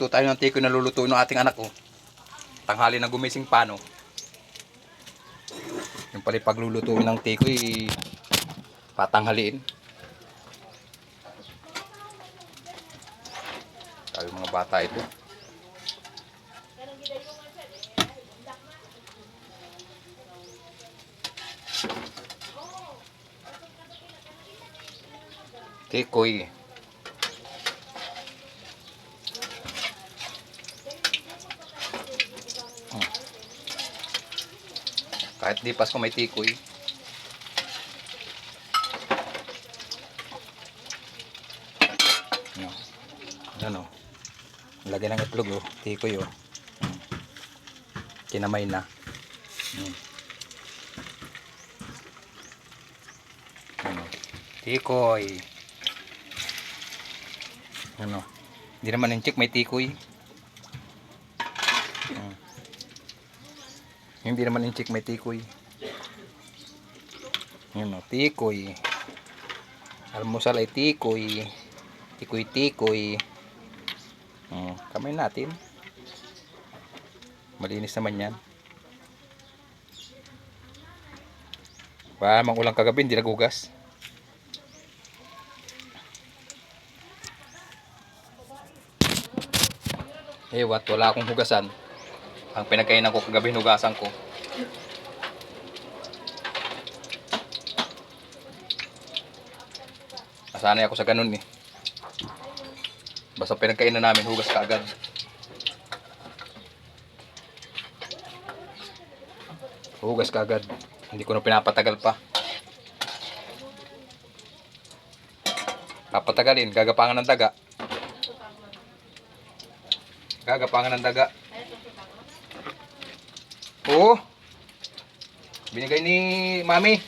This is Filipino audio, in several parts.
Magluluto tayo ng tikoy na lulutuin ng ating anak oh. Tanghali na gumising pa no. Yung pala yung paglulutuin ng tikoy patanghaliin. Sabi mga bata ito. Tikoy. Hmm. Kahit di pas ko may tikoy. Ano? Ano? Lagyan ng itlog oh. Tikoy oh. Kinamay na. Hmm. Ano? Tikoy. Ano? Hindi naman yung chick may tikoy. Hindi naman yung chick may tikoy. Yun o, tikoy. Almusal ay tikoy. Tikoy tikoy. Hmm, kamay natin. Malinis naman yan. Wala mang ulang kagabi, hindi nagugas. Eh, what? Wala akong hugasan. Ang pinagkainan ko kagabi, hugasan ko. Nasanay ako sa ganun eh. Basta pinagkainan namin, hugas ka. Hugas ka. Hindi ko na pinapatagal pa. Papatagalin, gagapangan ng daga. Gagapangan ng daga. Oo. Binigay ni Mami.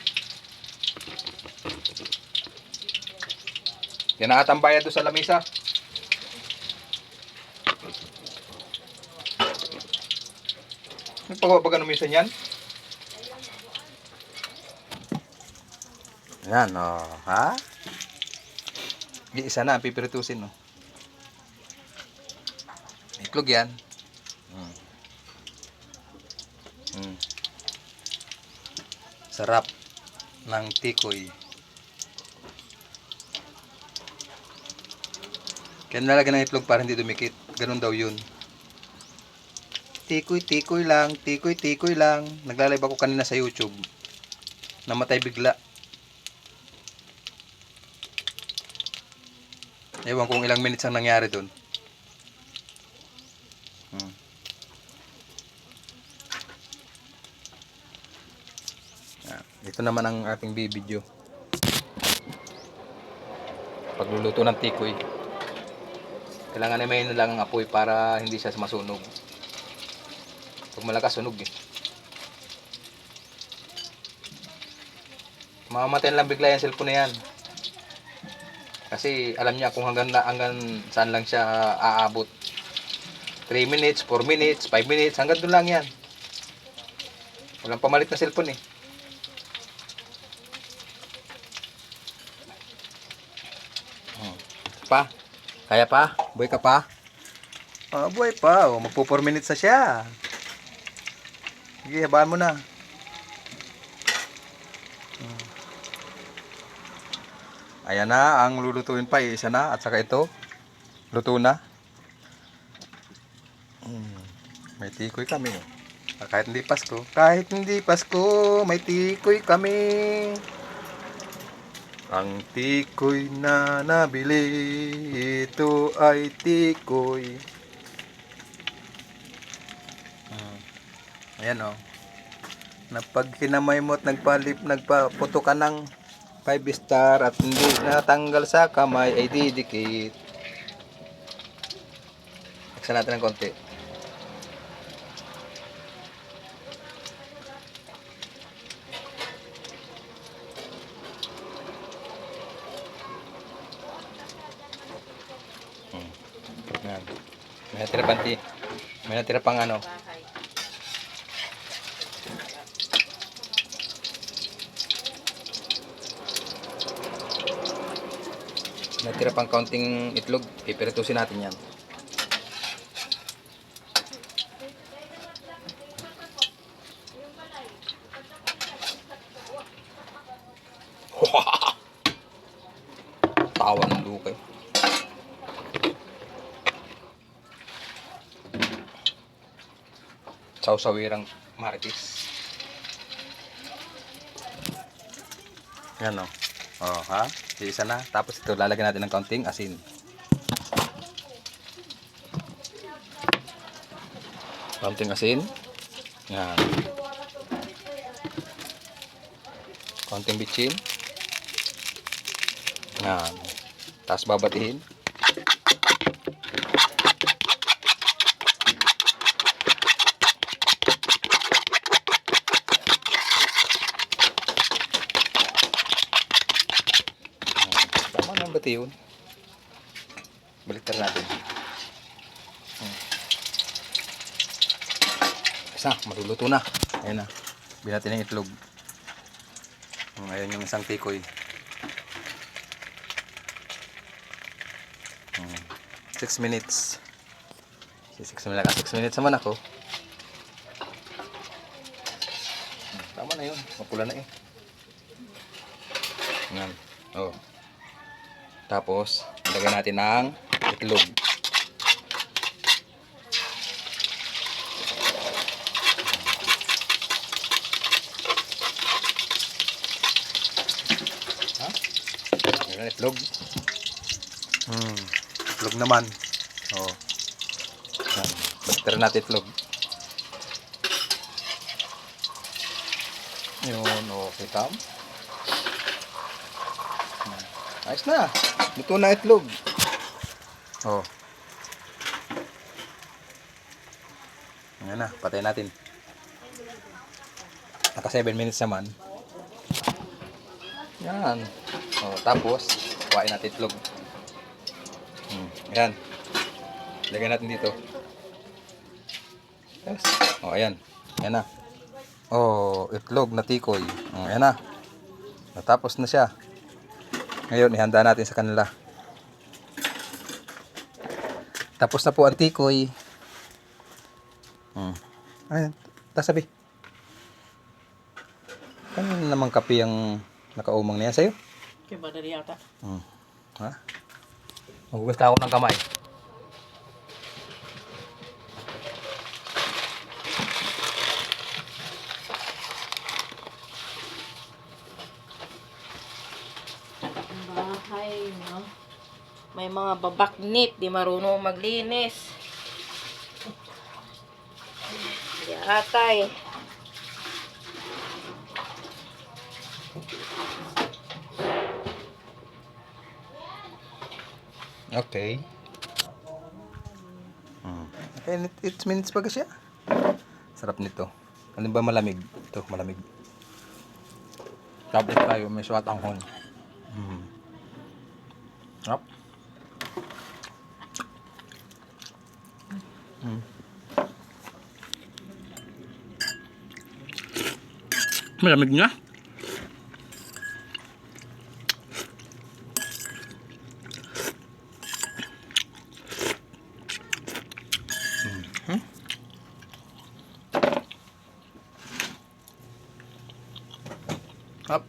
Yan ang atang bayad doon sa lamisa. Ano pa ba ganun minsan yan? Yan, oh. Ha? Di isa na, pipiritusin, oh. Itlog yan. Sarap ng tikoy. Kaya nalagyan ng itlog para hindi dumikit. Ganun daw yun. Tikoy, tikoy lang. Tikoy, tikoy lang. Naglalay ako kanina sa YouTube. Namatay bigla. Ewan kung ilang minutes ang nangyari doon. Hmm. Ah, ito naman ang ating bibidyo. Pagluluto ng tikoy. Kailangan na may lang ang apoy para hindi siya masunog. Pag malakas sunog eh. Mamatayin lang bigla yung cellphone na yan. Kasi alam niya kung hanggang, hanggang saan lang siya aabot. 3 minutes, 4 minutes, 5 minutes, hanggang doon lang yan. Walang pamalit na cellphone eh. Pa, kaya pa? Buhay ka pa? Ah, buhay pa. Oh, magpo 4 minutes na siya. Sige, habaan mo na. Hmm. Ayan na, ang lulutuin pa, isa na, at saka ito, luto na. Hmm, may tikoy kami. Ah, kahit hindi Pasko, kahit hindi Pasko, may tikoy kami. Ang tikoy na nabili, ito ay tikoy. Hmm. Ayan o. Oh. Na pag kinamay mo at nagpalip, nagpaputo ka ng 5 star at hindi natanggal sa kamay ay didikit. Buksan natin ng konti. Tira panti. May natira pang ano. Natira pang kaunting itlog. Pipiritusin natin yan. Wow. Tawa ng lukay. Eh. Sausawirang maritis. Yan o. Oh, ha? Isa na. Tapos ito, lalagyan natin ng kaunting asin. Kaunting asin. Yan. Kaunting bitchin. Yan. Tapos babatiin. Bati yun. Baliktad natin. Hmm. Isa, maluluto na. Ayan na. Binati ng itlog. Hmm, Ayan yung isang tikoy. 6 minutes. 6 minutes. 6 minutes naman ako. Hmm, Tama na yun. Mapula na eh. Yan. Oh. Tapos, lagyan natin ng itlog. Ha? Ng itlog. Hmm. Itlog naman. Oh. Yan. Baliktara natin itlog. Yun, okay, tam. Ayos na. Luto na itlog. Oh. Ayan na, patay natin. Naka 7 minutes naman. Yan. Oh, tapos, kuhain natin itlog. Hmm. Ayan. Lagyan natin dito. Yes. Oh, ayan. Ayan na. Oh, itlog na tikoy. Oh, ayan na. Natapos na siya. Ngayon, ihanda natin sa kanila. Tapos na po ang tikoy. Hmm. Ayan, tasabi. Kanina naman kape ang nakaumang niya sa'yo? Kaya ba na yata? Hmm. Ha? Magugas ka ako ng kamay. May mga babaknit, di marunong maglinis. Di atay. Okay. Hmm. Okay, it minutes pa siya. Sarap nito. Ano ba malamig? Ito, malamig. Tapos tayo, may suwat ang hon. Hmm. Sarap. Hmm. Malamig nga. Up.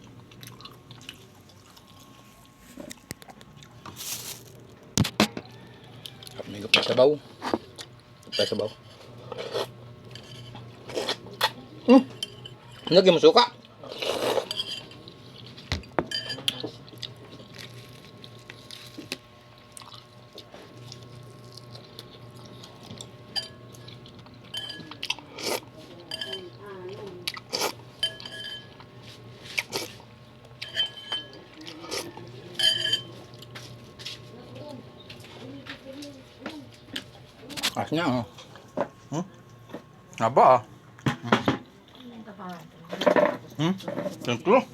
Up, may pa sabaw. Pa sabaw. Hmm. Lagi mo suka. As niya, oh. Hmm? Aba, ah. Hmm? Thank you.